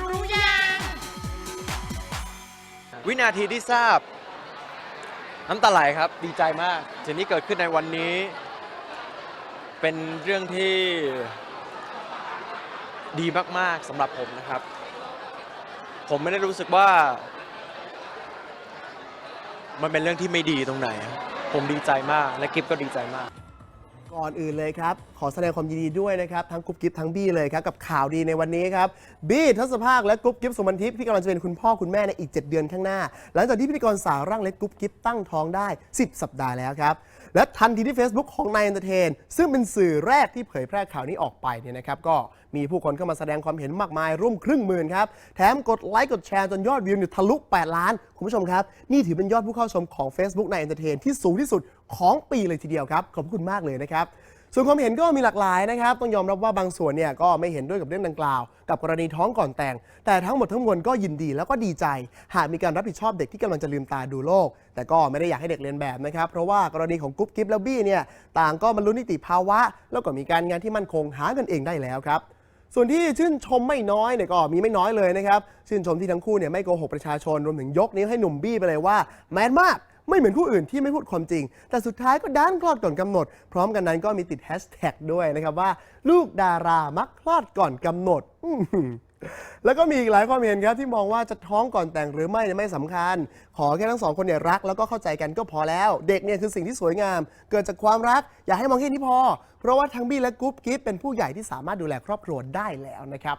รู้ยัง วินาทีที่ทราบ น้ำตาไหลครับดีใจมากสิ่งที่เกิดขึ้นในวันนี้ เป็นเรื่องที่ดีมากๆสำหรับผมนะครับ ผมไม่ได้รู้สึกว่า มันเป็นเรื่องที่ไม่ดีตรงไหน ผมดีใจมากและกิฟก็ดีใจมาก ก่อนอื่นเลยครับ ขอแสดงความยินดีด้วยนะครับ ทั้งกุ๊บกิ๊บทั้งบี้เลยครับ กับข่าวดีในวันนี้ครับ บี้ทัศภาคและกุ๊บกิ๊บสุมนทิพย์ที่กำลังจะเป็นคุณพ่อคุณแม่ในอีก 7 เดือนข้างหน้า หลังจากที่พิธีกรสาวร่างเล็กกุ๊บกิ๊บตั้งท้องได้ 10 สัปดาห์แล้วครับ และทันทีที่ Facebook ของนายเอนเตอร์เทนซึ่งเป็นสื่อแรกที่เผยแพร่ข่าวนี้ออกไปเนี่ยนะครับก็มีผู้คนเข้ามาแสดงความเห็นมากมายร่วมครึ่งหมื่นครับแถมกดไลค์กดแชร์จนยอดวิวเนี่ยทะลุ 8 ล้าน คุณผู้ชมครับนี่ถือเป็นยอดผู้เข้าชมของ Facebook นายเอนเตอร์เทนที่สูงที่สุด ของปีเลยทีเดียวครับ ขอบคุณมากเลยนะครับ ส่วนความเห็นก็มีหลากหลายนะครับ ต้องยอมรับว่าบางส่วนเนี่ยก็ไม่เห็นด้วยกับเรื่องดังกล่าว กับกรณีท้องก่อนแต่ง แต่ทั้งหมดทั้งมวลก็ยินดีแล้วก็ดีใจ หากมีการรับผิดชอบเด็กที่กำลังจะลืมตาดูโลก แต่ก็ไม่ได้อยากให้เด็กเรียนแบบนะครับ เพราะว่ากรณีของกุ๊บกิ๊บและบี้เนี่ยต่างก็บรรลุนิติภาวะ แล้วก็มีการงานที่มั่นคงหาเงินเองได้แล้วครับส่วนที่ชื่นชมไม่น้อยเนี่ยก็มีไม่น้อยเลยนะครับ ชื่นชมที่ทั้งคู่เนี่ยไม่โกหกประชาชนรวมถึงยกนิ้วให้หนุ่มบี้ไปเลยว่า แมนมาก ไม่เหมือนคู่อื่นที่ไม่พูดความจริง แต่สุดท้ายก็ด้านคลอดก่อนกำหนด พร้อมกันนั้นก็มีติดแฮชแท็กด้วยนะครับว่า ลูกดารามักคลอดก่อนกำหนดแล้วก็มีอีกหลายความเห็นครับที่มองว่าจะท้องก่อนแต่งหรือไม่ไม่สำคัญ ขอแค่ทั้งสองคนเนี่ยรักแล้วก็เข้าใจกันก็พอแล้ว เด็กเนี่ยคือสิ่งที่สวยงาม เกิดจากความรัก อย่าให้มองแค่นี้พอ เพราะว่าทั้งบี้และกุ๊บกิ๊บเป็นผู้ใหญ่ที่สามารถดูแลครอบครัวได้แล้วนะครับ